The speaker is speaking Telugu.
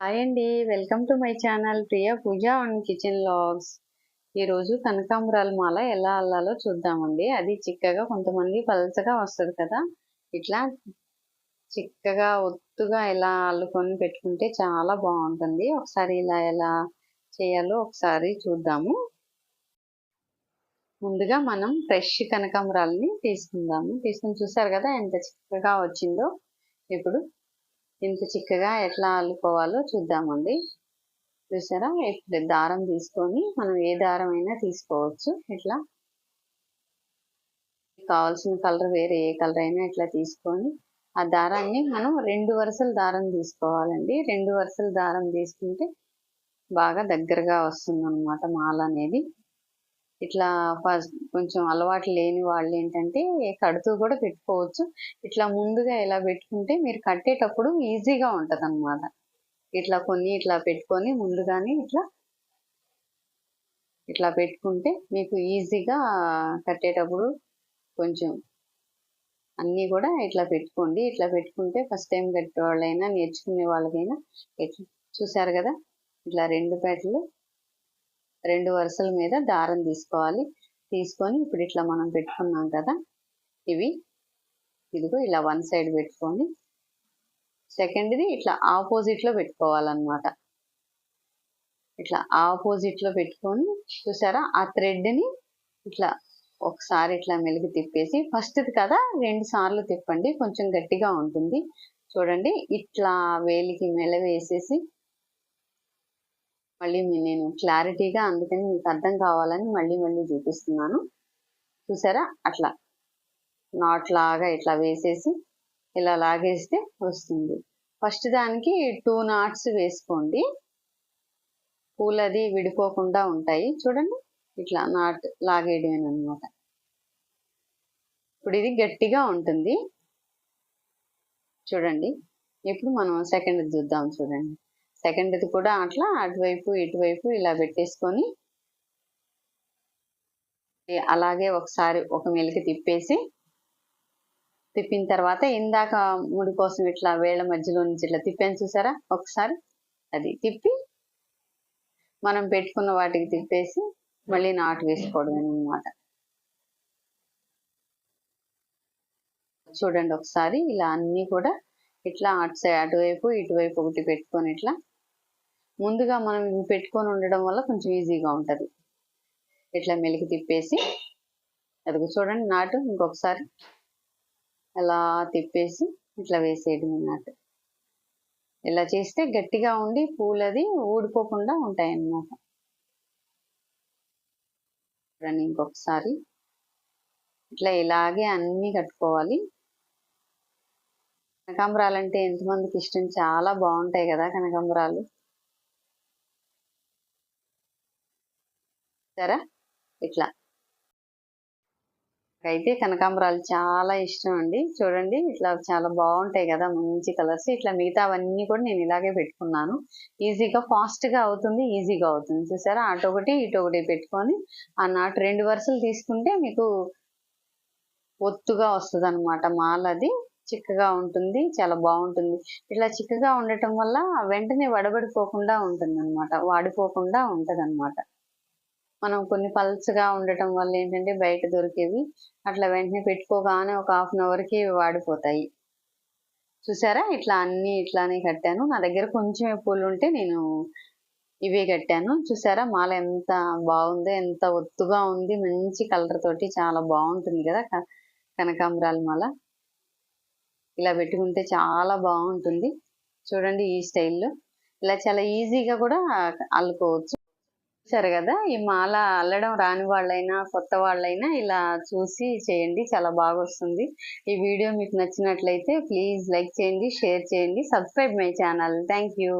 హాయ్ అండి. Welcome to my channel Priya Pooja and kitchen logs. ఈరోజు కనకాంబరాల మాల ఎలా అల్లాలో చూద్దామండి. అది చిక్కగా కొంతమంది పలచగా వస్తుంది కదా. ఇట్లా చిక్కగా ఒత్తుగా ఎలా అల్లుకొని పెట్టుకుంటే చాలా బాగుంటుంది. ఒకసారి ఇలా ఎలా చేయాలో ఒకసారి చూద్దాము. ముందుగా మనం ఫ్రెష్ కనకాంబరాలని తీసుకుందాము. తీసుకుని చూసారు కదా ఎంత చిక్కగా వచ్చిందో. ఇప్పుడు ఇంత చిక్కగా ఎట్లా అల్లుకోవాలో చూద్దామండి. చూసారా? ఇప్పుడు దారం తీసుకొని మనం ఏ దారం అయినా తీసుకోవచ్చు. ఇట్లా కావాల్సిన కలర్ వేరే ఏ కలర్ అయినా ఇట్లా తీసుకొని ఆ దారాన్ని మనం రెండు వరుసల దారం తీసుకోవాలండి. రెండు వరుసల దారం తీసుకుంటే బాగా దగ్గరగా వస్తుంది అనమాట మాల అనేది. ఇట్లా ఫస్ట్ కొంచెం అలవాటు లేని వాళ్ళు ఏంటంటే కడుతూ కూడా పెట్టుకోవచ్చు. ఇట్లా ముందుగా ఇలా పెట్టుకుంటే మీరు కట్టేటప్పుడు ఈజీగా ఉంటుంది అనమాట ఇట్లా కొన్ని ఇట్లా పెట్టుకొని ముందుగానే ఇట్లా ఇట్లా పెట్టుకుంటే మీకు ఈజీగా కట్టేటప్పుడు కొంచెం అన్నీ కూడా ఇట్లా పెట్టుకోండి. ఇట్లా పెట్టుకుంటే ఫస్ట్ టైం కట్టే వాళ్ళైనా నేర్చుకునే వాళ్ళకైనా ఇట్లా చూసారు కదా? ఇట్లా రెండు పేటలు రెండు వరుసల మీద దారం తీసుకోవాలి. తీసుకొని ఇప్పుడు ఇట్లా మనం పెట్టుకున్నాం కదా ఇవి ఇదిగో ఇలా వన్ సైడ్ పెట్టుకొని సెకండ్ది ఇట్లా ఆపోజిట్లో పెట్టుకోవాలన్నమాట. ఇట్లా ఆపోజిట్లో పెట్టుకొని చూసారా ఆ థ్రెడ్ని ఇట్లా ఒకసారి ఇట్లా మెలిగి తిప్పేసి ఫస్ట్ది కదా రెండు సార్లు తిప్పండి కొంచెం గట్టిగా ఉంటుంది. చూడండి ఇట్లా వేలికి మెలవేసేసి మళ్ళీ నేను క్లారిటీగా అందుకని మీకు అర్థం కావాలని మళ్ళీ మళ్ళీ చూపిస్తున్నాను. చూసారా? అట్లా. నాట్ లాగా ఇట్లా వేసేసి ఇలా లాగేస్తే వస్తుంది. ఫస్ట్ దానికి టూ నాట్స్ వేసుకోండి. పూలది విడిపోకుండా ఉంటాయి. చూడండి. ఇట్లా నాట్ లాగేయడమే అనమాట ఇప్పుడు ఇది గట్టిగా ఉంటుంది. చూడండి. ఇప్పుడు మనం సెకండ్ చూద్దాం చూడండి. సెకండ్ది కూడా అట్లా అటువైపు ఇటువైపు ఇలా పెట్టేసుకొని అలాగే ఒకసారి ఒక మెలికి తిప్పేసి తిప్పిన తర్వాత ఇందాక ముడి కోసం ఇట్లా వేళ్ళ మధ్యలో నుంచి ఇట్లా తిప్పాను చూసారా? ఒకసారి అది తిప్పి మనం పెట్టుకున్న వాటికి తిప్పేసి మళ్ళీ నాటు వేసుకోవడం అనమాట చూడండి ఒకసారి ఇలా అన్నీ కూడా ఇట్లా అటు సైడ్ అటువైపు ఇటువైపు ఒకటి పెట్టుకొని ఇట్లా ముందుగా మనం ఇవి పెట్టుకొని ఉండడం వల్ల కొంచెం ఈజీగా ఉంటుంది. ఇట్లా మెలికి తిప్పేసి అదిగో చూడండి నాటు ఇంకొకసారి. అలా తిప్పేసి ఇట్లా వేసేయడం నాటు. ఇలా చేస్తే గట్టిగా ఉండి పూలది ఊడిపోకుండా ఉంటాయన్నమాట. చూడండి ఇంకొకసారి. ఇట్లా ఇలాగే అన్నీ కట్టుకోవాలి. కనకాంబరాలు అంటే ఎంతమందికి ఇష్టం? చాలా బాగుంటాయి కదా కనకాంబరాలు. చూసారా ఇట్లా. అయితే కనకాంబరాలు చాలా ఇష్టం అండి. చూడండి ఇట్లా చాలా బాగుంటాయి కదా మంచి కలర్స్. ఇట్లా మిగతావన్నీ కూడా నేను ఇలాగే పెట్టుకున్నాను. ఈజీగా ఫాస్ట్గా అవుతుంది ఈజీగా అవుతుంది. చూసారా? అటు ఒకటి ఇటు ఒకటి పెట్టుకొని ఆ నాటు రెండు వరుసలు తీసుకుంటే మీకు ఒత్తుగా వస్తుంది అనమాట మాలది చిక్కగా ఉంటుంది చాలా బాగుంటుంది. ఇట్లా చిక్కగా ఉండటం వల్ల వెంటనే వడబడిపోకుండా ఉంటుంది అనమాట వాడిపోకుండా ఉంటుంది అనమాట మనం కొన్ని పల్స్గా ఉండటం వల్ల ఏంటంటే బయట దొరికేవి. అట్లా వెంటనే పెట్టుకోగానే ఒక హాఫ్ అన్ అవర్కి వాడిపోతాయి. చూసారా? ఇట్లా అన్ని ఇట్లానే కట్టాను. నా దగ్గర కొంచెం పూలు ఉంటే నేను ఇవే కట్టాను. చూసారా? మాల ఎంత బాగుందో ఎంత ఒత్తుగా ఉంది. మంచి కలర్ తోటి చాలా బాగుంటుంది కదా కనకాంబరాల మాల. ఇలా పెట్టుకుంటే చాలా బాగుంటుంది. చూడండి ఈ స్టైల్లో. ఇలా చాలా ఈజీగా కూడా అల్లుకోవచ్చు చూసారు కదా? ఈ మాల అల్లడం రాని వాళ్ళైనా కొత్త వాళ్ళైనా ఇలా చూసి చేయండి. చాలా బాగా వస్తుంది ఈ వీడియో మీకు నచ్చినట్లయితే ప్లీజ్ లైక్ చేయండి షేర్ చేయండి. Subscribe my channel. Thank you